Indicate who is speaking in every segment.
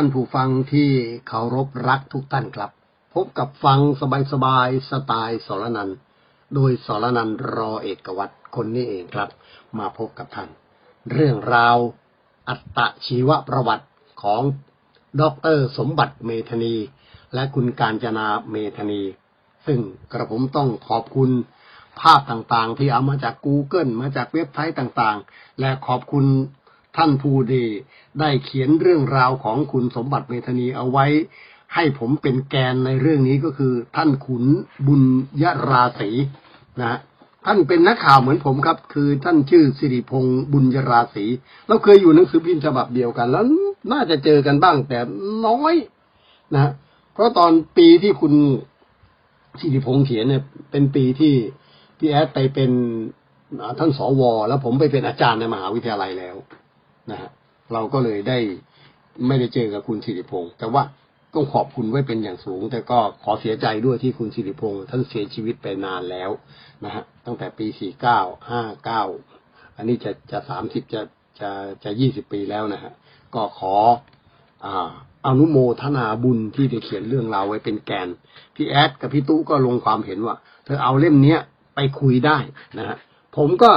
Speaker 1: ท่านผู้ฟังที่เคารพรักทุกท่านครับ พบกับฟังสบายๆสไตล์สรนันโดยสรนันรอเอกวัตรคนนี้เองครับ มาพบกับท่าน เรื่องราวอัตชีวประวัติของดอกเตอรสมบัติเมธนี และคุณการจนาเมธนี ซึ่งกระผมต้องขอบคุณภาพต่างๆ ที่เอามาจาก Google มาจากเว็บไซต์ต่างๆ และขอบคุณ ท่านผู้ดีได้เขียนเรื่องราวของคุณสมบัติเมธานีเอาไว้ ให้ผมเป็นแกนในเรื่องนี้ก็คือ ท่านขุนบุญยราศีนะฮะท่านเป็นนักข่าวเหมือนผมครับ คือท่านชื่อสิริพงษ์บุญยราศีเราเคยอยู่หนังสือพิมพ์ฉบับเดียวกัน แล้วน่าจะเจอกันบ้างแต่น้อยนะฮะเพราะตอนปีที่คุณสิริพงษ์เขียนเนี่ย เป็นปีที่พี่แอดไปเป็นท่านสวแล้วผมไปเป็นอาจารย์ในมหาวิทยาลัยแล้ว นะฮะเราก็เลยได้ไม่ได้เจอกับคุณสิริพงษ์แต่ว่าต้องขอบคุณไว้เป็นอย่างสูง แต่ก็ขอเสียใจด้วยที่คุณสิริพงษ์ท่านเสียชีวิตไปนานแล้วนะฮะตั้งแต่ปีสี่เก้าห้าเก้าอันนี้จะจะสามสิบจะจะจะยี่สิบปีแล้วนะฮะก็ขออ่าอนุโมทนาบุญที่ได้เขียนเรื่องราวไว้เป็นแกนพี่แอดกับพี่ตู้ก็ลงความเห็นว่า เธอเอาเล่มเนี้ยไปคุยได้นะฮะผมก็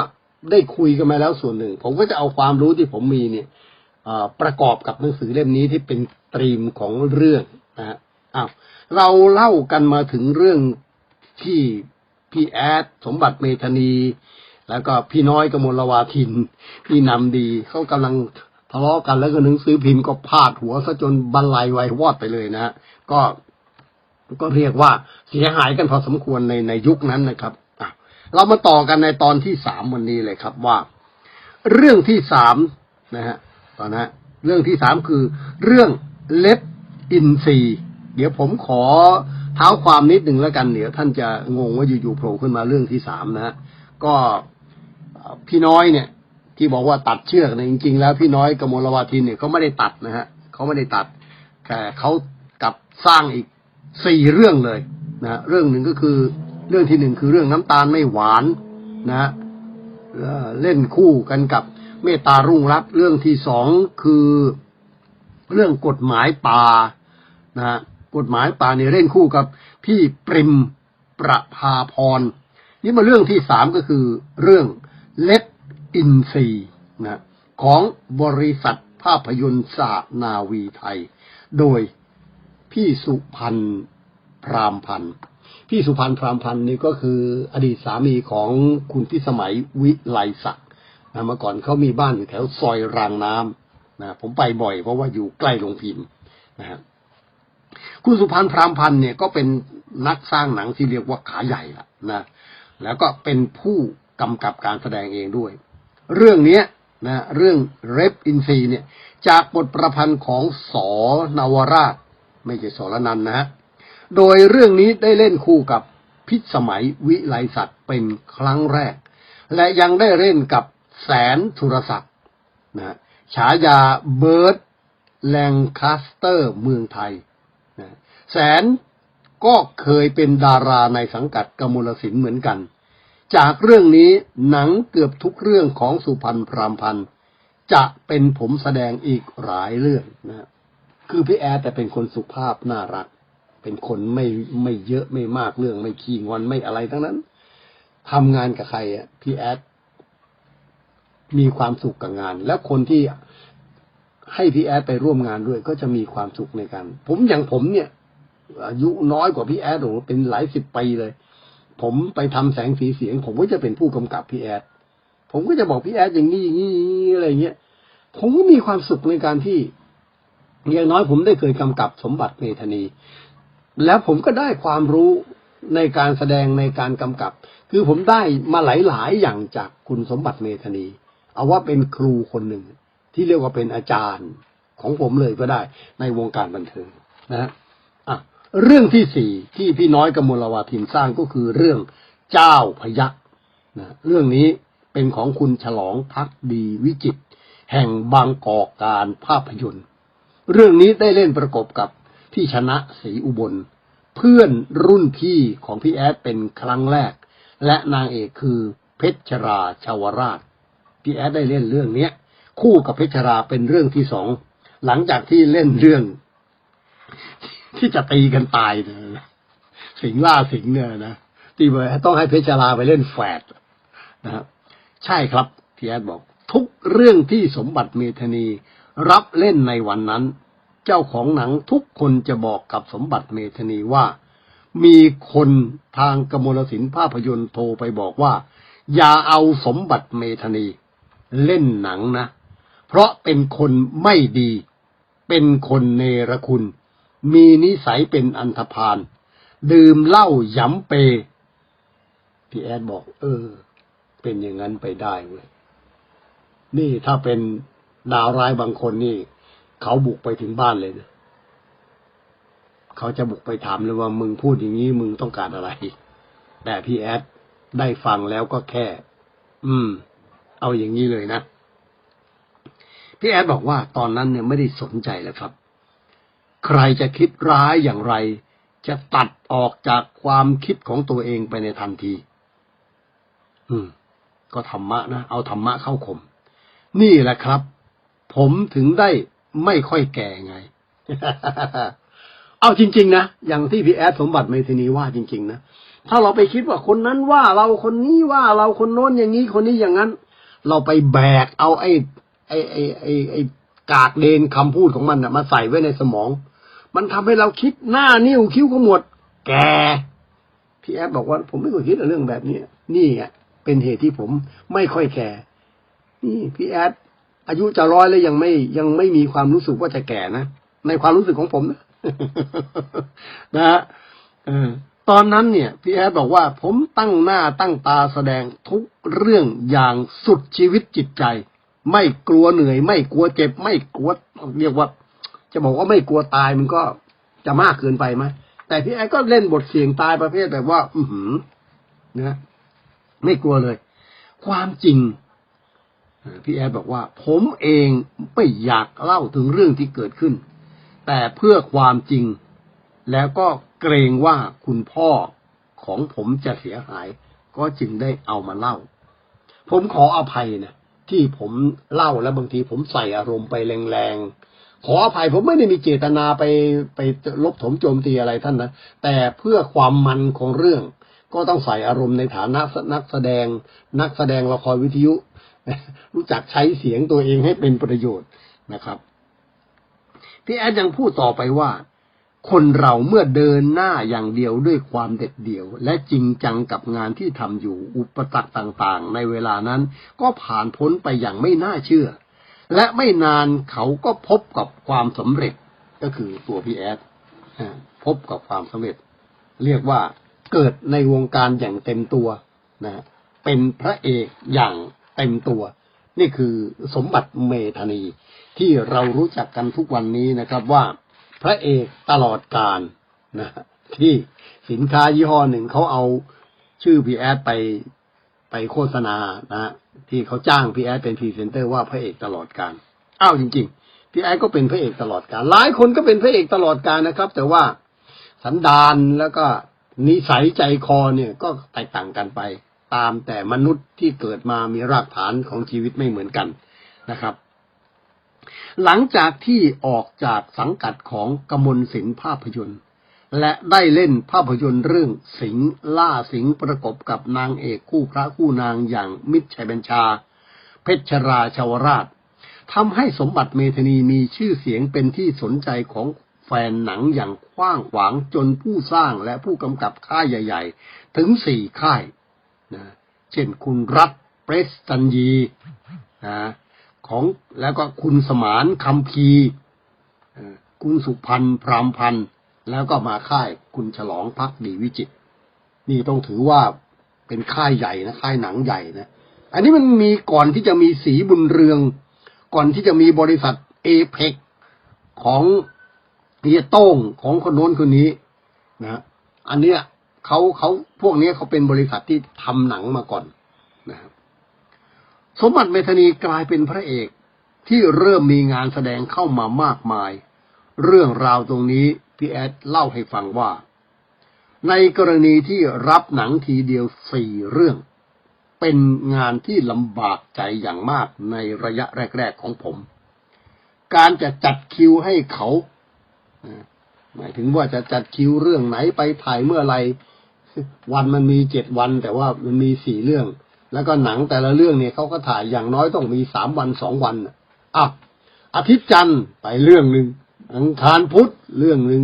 Speaker 1: ได้คุยกันมาแล้วส่วนหนึ่ง ผมก็จะเอาความรู้ที่ผมมีเนี่ยประกอบกับหนังสือเล่มนี้ที่เป็นตรีมของเรื่องนะฮะอ้าวเราเล่ากันมาถึงเรื่องที่พี่แอดสมบัติเมธานี แล้วก็พี่น้อยกมลวาทิน พี่นำดีเขากำลังทะเลาะกันแล้วก็หนังสือพิมพ์ก็พาดหัวซะจนบรรลัยไวยวอดไปเลยนะฮะก็ก็เรียกว่าเสียหายกันพอสมควรในในยุคนั้นนะครับ เรามาต่อกันในตอนที่สามวันนี้เลยครับว่า เรื่องที่สามนะฮะตอนนะเรื่องที่สามคือ เรื่องเล็บอินทรีเดี๋ยวผมขอเท้าความนิดหนึ่งแล้วกันเดี๋ยวท่านจะงงว่าอยู่ๆโผล่ขึ้นมาเรื่องที่สามนะฮะก็พี่น้อยเนี่ย ที่บอกว่าตัดเชือกเนี่ยจริง ๆ แล้วพี่น้อยกมลวาทินเนี่ยเขาไม่ได้ตัดนะฮะเขาไม่ได้ตัดแต่เขากลับสร้างอีกสี่เรื่องเลยนะเรื่องหนึ่งก็คือ เรื่องที่หนึ่งคือเรื่องน้ำตาลไม่หวานนะฮะเล่นคู่กันกับเมตตารุ่งรัตเรื่องที่สองคือเรื่องกฎหมายป่านะฮะกฎหมายป่าเนี่ยเล่นคู่กับพี่ปริมประภาพรนี่มาเรื่องที่สามก็คือเรื่องเล็ดอินซีนะของบริษัทภาพยนตร์สานาวีไทย โดยพี่สุพันธ์พรามพันธ์ พี่สุพันธ์พรามพันธ์นี่ก็คืออดีตสามีของคุณพิสมัยวิไลศักดิ์นะเมื่อก่อนเขามีบ้านอยู่แถวซอยรางน้ำนะผมไปบ่อยเพราะว่าอยู่ใกล้โรงพิมพ์นะฮะคุณสุพันธ์พรามพันธ์เนี่ยก็เป็นนักสร้างหนังที่เรียกว่าขาใหญ่ละนะแล้วก็เป็นผู้กำกับการแสดงเองด้วย เรื่องเนี้ยนะเรื่องเรปอินซีเนี่ยจากบทประพันธ์ของสอนาวราช ไม่ใช่สรนันนะฮะ โดยเรื่องนี้ได้เล่นคู่กับพิษสมัยวิไลศักดิ์เป็นครั้งแรก และยังได้เล่นกับแสนสุรศักดิ์นะฉายาเบิร์ดแลงคาสเตอร์เมืองไทยนะแสนก็เคยเป็นดาราในสังกัดกมลสินเหมือนกัน จากเรื่องนี้หนังเกือบทุกเรื่องของสุพรรณพรามพันธ์จะเป็นผมแสดงอีกหลายเรื่องนะ คือพี่แอดแต่เป็นคนสุภาพน่ารัก เป็นคนไม่ไม่เยอะไม่มากเรื่องไม่ขี้งอนไม่อะไรทั้งนั้นทำงานกับใครอะพี่แอดมีความสุขกับงาน แล้วคนที่ให้พี่แอดไปร่วมงานด้วย ก็จะมีความสุขในการผมอย่างผมเนี่ย อายุน้อยกว่าพี่แอดโอ้โหเป็นหลายสิบปีเลย ผมไปทำแสงสีเสียง ผมก็จะเป็นผู้กำกับพี่แอดผมก็จะบอกพี่แอดอย่างนี้อย่างนี้อะไรเงี้ยผมก็มีความสุขในการที่อย่างน้อยผมได้เคยกำกับสมบัติเมธนี แล้วผมก็ได้ความรู้ในการแสดงในการกำกับ คือผมได้มาหลาย ๆ อย่างจากคุณสมบัติเมธานี เอาว่าเป็นครูคนหนึ่ง ที่เรียกว่าเป็นอาจารย์ของผมเลยก็ได้ในวงการบันเทิงนะฮะอะเรื่องที่สี่ที่พี่น้อยกมลวาทินสร้างก็คือเรื่องเจ้าพยักนะเรื่องนี้เป็นของคุณฉลองพักดีวิจิตแห่งบางกอกการภาพยนตร์ เรื่องนี้ได้เล่นประกบกับ พี่ชนะศรีอุบล เพื่อนรุ่นพี่ของพี่แอดเป็นครั้งแรก และนางเอกคือเพชรราชาวราช พี่แอดได้เล่นเรื่องเนี้ย คู่กับเพชรราเป็นเรื่องที่สองหลังจากที่เล่นเรื่อง ที่จะตีกันตายนะสิงล่าสิงเนี่ยนะที่เบอร์ต้องให้เพชรลาไปเล่นแฝดนะครับใช่ครับพี่แอดบอก ทุกเรื่องที่สมบัติเมธนีรับเล่นในวันนั้น เจ้าของหนังทุกคนจะบอกกับสมบัติเมธนีว่า มีคนทางกมลสินภาพยนตร์โทรไปบอกว่า อย่าเอาสมบัติเมธนี เล่นหนังนะ เพราะเป็นคนไม่ดี เป็นคนเนรคุณ มีนิสัยเป็นอันธพาลดื่มเหล้าหยำเป พี่แอดบอก เออ เป็นอย่างนั้นไปได้เว้ยนี่ถ้าเป็นดาวร้ายบางคนนี่ เขาบุกไปถึงบ้านเลยนะเขาจะบุกไปถามเลยว่ามึงพูดอย่างนี้มึงต้องการอะไร แต่พี่แอดได้ฟังแล้วก็แค่ อืม เอาอย่างนี้เลยนะพี่แอดบอกว่าตอนนั้นเนี่ยไม่ได้สนใจแล้วครับ ใครจะคิดร้ายอย่างไร จะตัดออกจากความคิดของตัวเองไปในทันที อืม ก็ธรรมะนะ เอาธรรมะเข้าข่มนี่แหละครับ ผมถึงได้ ไม่ค่อยแก่ไง เอาจริง ๆ นะ อย่างที่พี่แอดสมบัติเมธินีว่าจริง ๆ นะ ถ้าเราไปคิดว่าคนนั้นว่าเราคนนี้ว่าเราคนโน้นอย่างนี้คนนี้อย่างนั้น เราไปแบกเอาไอ้ไอ้ไอ้ไอ้ไอ้กากเลนคำพูดของมันนะมาใส่ไว้ในสมอง มันทำให้เราคิดหน้านิ้วคิ้วขมวด แกพี่แอดบอกว่า ผมไม่เคยคิดเรื่องแบบนี้นี่อะเป็นเหตุที่ผมไม่ค่อยแคร์นี่พี่แอด อายุจะร้อยแล้วยังไม่ยังไม่มีความรู้สึกว่าจะแก่นะ ในความรู้สึกของผมนะนะฮะตอนนั้นเนี่ย พี่แอดบอกว่า ผมตั้งหน้าตั้งตาแสดงทุกเรื่องอย่างสุดชีวิตจิตใจ ไม่กลัวเหนื่อย ไม่กลัวเจ็บ ไม่กลัวเรียกว่า จะบอกว่าไม่กลัวตายมันก็จะมากเกินไปไหมแต่พี่แอดก็เล่นบทเสี่ยงตายประเภทแบบว่า อือหือนะไม่กลัวเลย ความจริง พี่แอดบอกว่า ผมเองไม่อยากเล่าถึงเรื่องที่เกิดขึ้น แต่เพื่อความจริง แล้วก็เกรงว่าคุณพ่อของผมจะเสียหาย ก็จึงได้เอามาเล่า ผมขออภัยนะที่ผมเล่าแล้วบางทีผมใส่อารมณ์ไปแรงๆ ขออภัยผมไม่ได้มีเจตนาไปไปลบถมโจมตีอะไรท่านนะ แต่เพื่อความมันของเรื่อง ก็ต้องใส่อารมณ์ในฐานะนักแสดง นักแสดงละครวิทยุ รู้จักใช้เสียงตัวเองให้เป็นประโยชน์นะครับ พี่แอดยังพูดต่อไปว่า คนเราเมื่อเดินหน้าอย่างเดียวด้วยความเด็ดเดี่ยว และจริงจังกับงานที่ทำอยู่อุปสรรคต่างๆ ในเวลานั้น ก็ผ่านพ้นไปอย่างไม่น่าเชื่อ และไม่นานเขาก็พบกับความสำเร็จก็คือตัวพี่แอดพบกับความสำเร็จ เรียกว่าเกิดในวงการอย่างเต็มตัวนะเป็นพระเอกอย่าง ต็มตัว นี่คือสมบัติเมธานี ที่เรารู้จักกันทุกวันนี้นะครับว่าพระเอกตลอดการนะที่สินค้ายี่ห้อหนึ่งเขาเอาชื่อพีแอดไปไปโฆษณานะที่เขาจ้างพีแอดเป็นพรีเซนเตอร์ว่าพระเอกตลอดการอ้าวจริง ๆ พีแอดก็เป็นพระเอกตลอดการหลายคนก็เป็นพระเอกตลอดการนะครับ แต่ว่าสันดานแล้วก็นิสัยใจคอเนี่ยก็แตกต่างกันไป ตามแต่มนุษย์ที่เกิดมามีรากฐานของชีวิตไม่เหมือนกันนะครับ หลังจากที่ออกจากสังกัดของกมลศิลป์ภาพยนตร์ และได้เล่นภาพยนตร์เรื่องสิงล่าสิงประกบกับนางเอกคู่พระคู่นางอย่างมิตรชัยบัญชา เพชรราชาวราชทำให้สมบัติเมธนีมีชื่อเสียงเป็นที่สนใจของแฟนหนังอย่างกว้างขวางจนผู้สร้างและผู้กำกับค่ายใหญ่ ๆ ถึงสี่ค่าย นะเช่นคุณรัฐเปรสตันยีนะของแล้วก็คุณสมานคำพีคุณสุพันธ์พรามพันธ์แล้วก็มาค่ายคุณฉลองพักดีวิจิตรนี่ต้องถือว่าเป็นค่ายใหญ่นะค่ายหนังใหญ่นะอันนี้มันมีก่อนที่จะมีสีบุญเรือง ก่อนที่จะมีบริษัทเอเ c ของเฮียโต้งของคนโน้นคนนี้นะ อันเนี้ย เขาเขาพวกนี้เขาเป็นบริษัทที่ทำหนังมาก่อนนะครับสมบัติเมธานีกลายเป็นพระเอกที่เริ่มมีงานแสดงเข้ามามากมาย เรื่องราวตรงนี้พี่แอดเล่าให้ฟังว่า ในกรณีที่รับหนังทีเดียวสี่เรื่อง เป็นงานที่ลำบากใจอย่างมากในระยะแรก ๆของผม การจะจัดคิวให้เขา หมายถึงว่าจะจัดคิวเรื่องไหนไปถ่ายเมื่อไรวันมันมีเจ็ดวันแต่ว่ามันมีสี่เรื่อง แล้วก็หนังแต่ละเรื่องเนี่ยเขาก็ถ่ายอย่างน้อยต้องมีสามวันสองวันน่ะอะอาทิตย์จันทร์ไปเรื่องหนึ่งอังคารพุธเรื่องหนึ่ง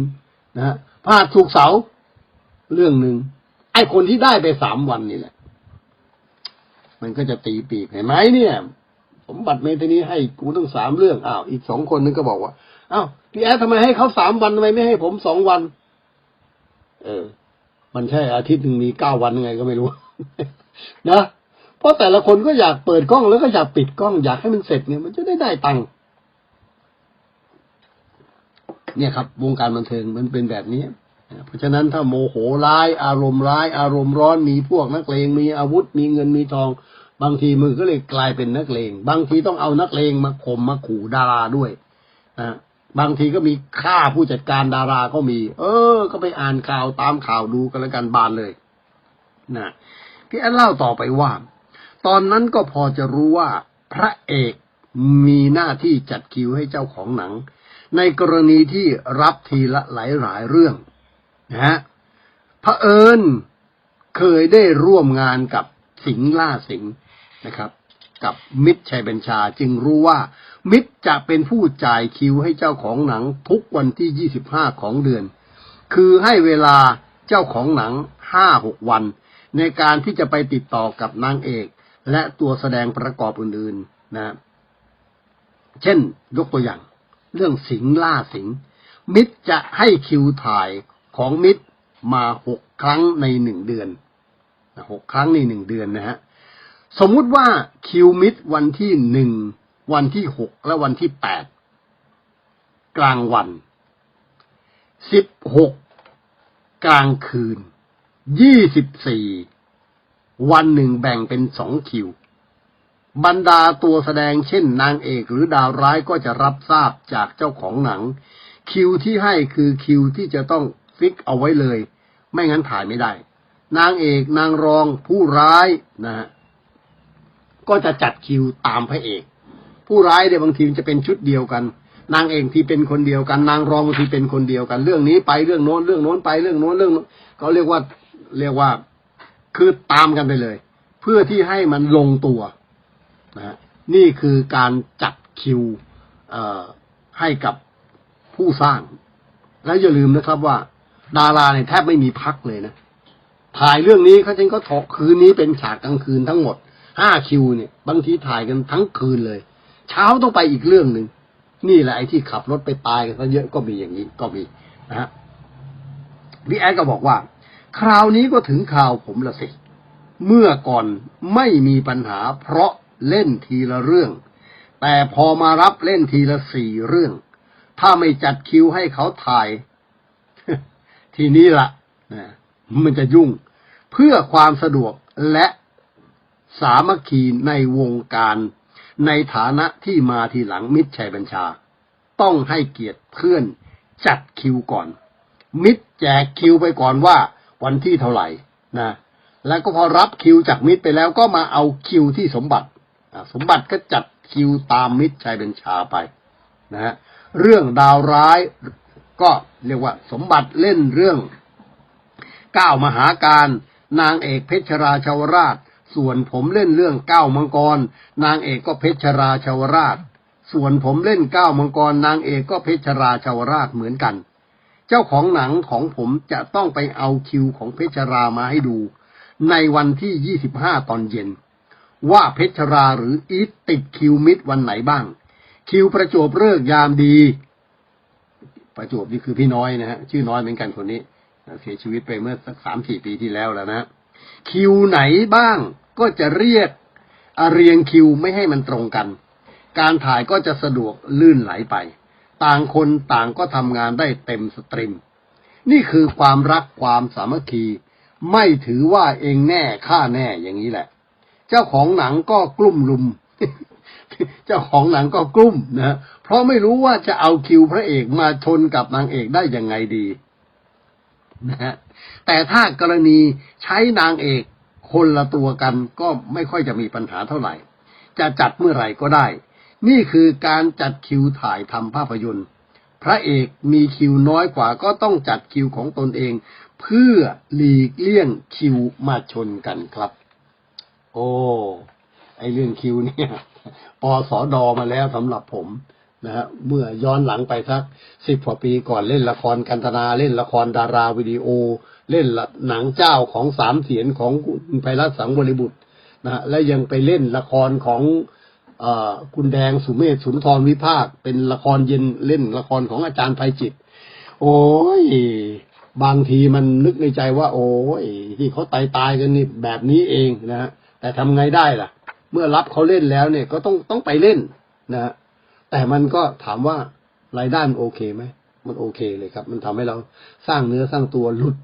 Speaker 1: นะฮะพฤหัสศุกเสาเรื่องหนึ่งไอ้คนที่ได้ไปสามวันนี่แหละ มันก็จะตีปีกเห็นไหมเนี่ย สมบัติเมธนี้ให้กูตั้งสามเรื่องอ้าวอีกสองคนนึงก็บอกว่า อ้าวพี่แอดทำไมให้เขาสามวันทำไมไม่ให้ผมสองวัน เออ มันใช่อาทิตย์หนึ่งมีเก้าวันยังไงก็ไม่รู้ นะเพราะแต่ละคนก็อยากเปิดกล้องแล้วก็อยากปิดกล้อง อยากให้มันเสร็จเนี่ย มันจะได้ได้ตังค์เนี่ยครับ วงการบันเทิงมันเป็นแบบนี้เพราะฉะนั้นถ้าโมโหร้าย อารมณ์ร้าย อารมณ์ร้อนมีพวกนักเลงมีอาวุธ มีเงินมีทอง บางทีมือก็เลยกลายเป็นนักเลง บางทีต้องเอานักเลงมาข่มมาขู่ดาราด้วยนะ บางทีก็มีฆ่าผู้จัดการดาราก็มี เออ ก็ไปอ่านข่าวตามข่าวดูกันแล้วกันบานเลยนะพี่แอนเล่าต่อไปว่า ตอนนั้นก็พอจะรู้ว่าพระเอกมีหน้าที่จัดคิวให้เจ้าของหนัง ในกรณีที่รับทีละหลายหลายเรื่องนะฮะเผอิญเคยได้ร่วมงานกับสิงห์ล่าสิงห์นะครับ กับมิตรชัยบัญชาจึงรู้ว่า มิตรจะเป็นผู้จ่ายคิวให้เจ้าของหนังทุกวันที่ 25 ของเดือน คือให้เวลาเจ้าของหนัง 5-6 วัน ในการที่จะไปติดต่อกับนางเอก และตัวแสดงประกอบอื่นๆนะ เช่น ยกตัวอย่าง เรื่องสิงล่าสิง มิตรจะให้คิวถ่ายของมิตรมาหกครั้งในหนึ่งเดือนหกครั้งในหนึ่งเดือนนะฮะ สมมุติว่าคิวมิดวันที่หนึ่ง วันที่หกและวันที่แปดกลางวันสิบหกกลางคืนยี่สิบสี่วันหนึ่งแบ่งเป็นสองคิว บรรดาตัวแสดงเช่นนางเอกหรือดาวร้ายก็จะรับทราบจากเจ้าของหนัง คิวที่ให้คือคิวที่จะต้องฟิกเอาไว้เลย ไม่งั้นถ่ายไม่ได้ นางเอกนางรองผู้ร้ายนะฮะก็จะจัดคิวตามพระเอก ผู้ร้ายเนี่ยบางทีมันจะเป็นชุดเดียวกัน นางเอกที่เป็นคนเดียวกัน นางรองบางทีเป็นคนเดียวกัน เรื่องนี้ไปเรื่องโน้นเรื่องโน้นไปเรื่องโน้นเรื่องโน้นเขาเรียกว่าเรียกว่าคือตามกันไปเลย เพื่อที่ให้มันลงตัวนะฮะนี่คือการจัดคิวเอ่อให้กับผู้สร้าง แล้วอย่าลืมนะครับว่า ดาราเนี่ยแทบไม่มีพักเลยนะถ่ายเรื่องนี้เขาจริงก็ถกคืนนี้เป็นฉากกลางคืนทั้งหมดห้าคิวเนี่ย บางทีถ่ายกันทั้งคืนเลย เช้าต้องไปอีกเรื่องหนึ่งนี่แหละไอ้ที่ขับรถไปตายกันซะเยอะก็มีอย่างนี้ก็มีนะฮะพี่แอดก็บอกว่า คราวนี้ก็ถึงคราวผมละสิเมื่อก่อนไม่มีปัญหาเพราะเล่นทีละเรื่อง แต่พอมารับเล่นทีละสี่เรื่อง ถ้าไม่จัดคิวให้เขาถ่าย ทีนี้ละนะมันจะยุ่ง เพื่อความสะดวกและสามัคคีในวงการ ในฐานะที่มาทีหลังมิตรชัยบัญชา ต้องให้เกียรติเพื่อนจัดคิวก่อน มิตรแจกคิวไปก่อนว่าวันที่เท่าไหร่นะ แล้วก็พอรับคิวจากมิตรไปแล้วก็มาเอาคิวที่สมบัติสมบัติก็จัดคิวตามมิตรชัยบัญชาไปนะฮะเรื่องดาวร้ายก็เรียกว่าสมบัติเล่นเรื่องก้าวมหาการนางเอกเพชรราชาวราช ส่วนผมเล่นเรื่องเก้ามังกร นางเอกก็เพชรราชาวราช ส่วนผมเล่นเก้ามังกร นางเอกก็เพชรราชาวราชเหมือนกัน เจ้าของหนังของผมจะต้องไปเอาคิวของเพชรรามาให้ดู ในวันที่ 25 ตอนเย็น ว่าเพชรราหรืออีทติดคิวมิดวันไหนบ้าง คิวประจวบเลิกยามดี ประจวบนี่คือพี่น้อยนะฮะชื่อน้อยเหมือนกันคนนี้ เสียชีวิตไปเมื่อสักสามสี่ปีที่แล้วแล้วนะ คิวไหนบ้างก็จะเรียกเรียงคิวไม่ให้มันตรงกัน การถ่ายก็จะสะดวกลื่นไหลไป ต่างคนต่างก็ทำงานได้เต็มสตรีม นี่คือความรักความสามัคคี ไม่ถือว่าเองแน่ข้าแน่อย่างนี้แหละ เจ้าของหนังก็กลุ่มลุม เจ้าของหนังก็กลุ้มนะ เพราะไม่รู้ว่าจะเอาคิวพระเอกมาชนกับนางเอกได้ยังไงดี นะฮะแต่ถ้ากรณีใช้นางเอกคนละตัวกันก็ไม่ค่อยจะมีปัญหาเท่าไหร่ จะจัดเมื่อไหร่ก็ได้ นี่คือการจัดคิวถ่ายทำภาพยนตร์ พระเอกมีคิวน้อยกว่าก็ต้องจัดคิวของตนเอง เพื่อหลีกเลี่ยงคิวมาชนกันครับ โอ้ไอเรื่องคิวเนี่ยปสอดอมาแล้วสำหรับผม นะฮะเมื่อย้อนหลังไปสักสิบกว่าปีก่อนเล่นละครกันตนาเล่นละครดาราวิดีโอ เล่นละหนังเจ้าของสามเสียนของไพรัตสังบริบุตรนะฮะและยังไปเล่นละครของอคุณแดงสุเมธสุนทรวิภาค เป็นละครเย็นเล่นละครของอาจารย์ไพจิต โอ้ยบางทีมันนึกในใจว่า โอ้ยที่เขาตายตายกันนี่แบบนี้เองนะฮะแต่ทำไงได้ล่ะ เมื่อรับเขาเล่นแล้วเนี่ยก็ต้องต้องไปเล่นนะฮะ แต่มันก็ถามว่ารายได้มันโอเคไหมมันโอเคเลยครับ มันทำให้เราสร้างเนื้อสร้างตัวหลุด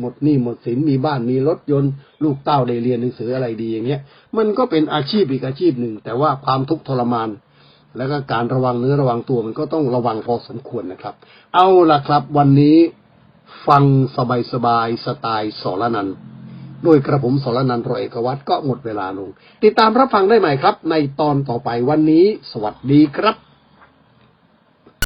Speaker 1: หมดหนี้หมดสินมีบ้านมีรถยนต์ลูกเต้าได้เรียนหนังสืออะไรดีอย่างเงี้ย มันก็เป็นอาชีพอีกอาชีพหนึ่ง แต่ว่าความทุกข์ทรมาน แล้วก็การระวังเนื้อระวังตัวมันก็ต้องระวังพอสมควรนะครับ เอาล่ะครับ วันนี้ฟังสบายๆสไตล์สรนันโดยกระผมสรนันท์รอยเอกวัตรก็หมดเวลาลง ติดตามรับฟังได้ใหม่ครับ ในตอนต่อไปวันนี้ สวัสดีครับ